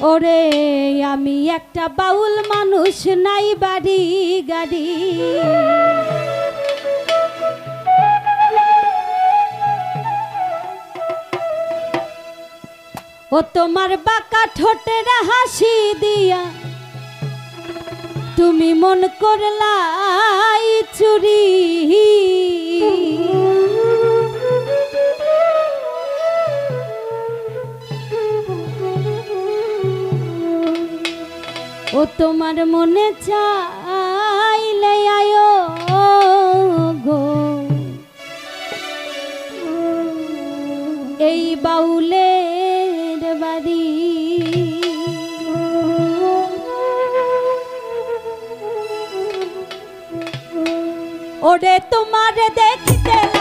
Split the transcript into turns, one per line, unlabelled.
ওরে, আমি একটা বাউল মানুষ, নাই বাড়ি, গাড়ি। ও তোমার বাঁকা ঠোঁটের হাসি দিয়া, তুমি মন করলাই চুরি। তোমার মনে চাইলে আয়ো গো। এই বাউলের বাড়ি। ওরে তোমার দেখতে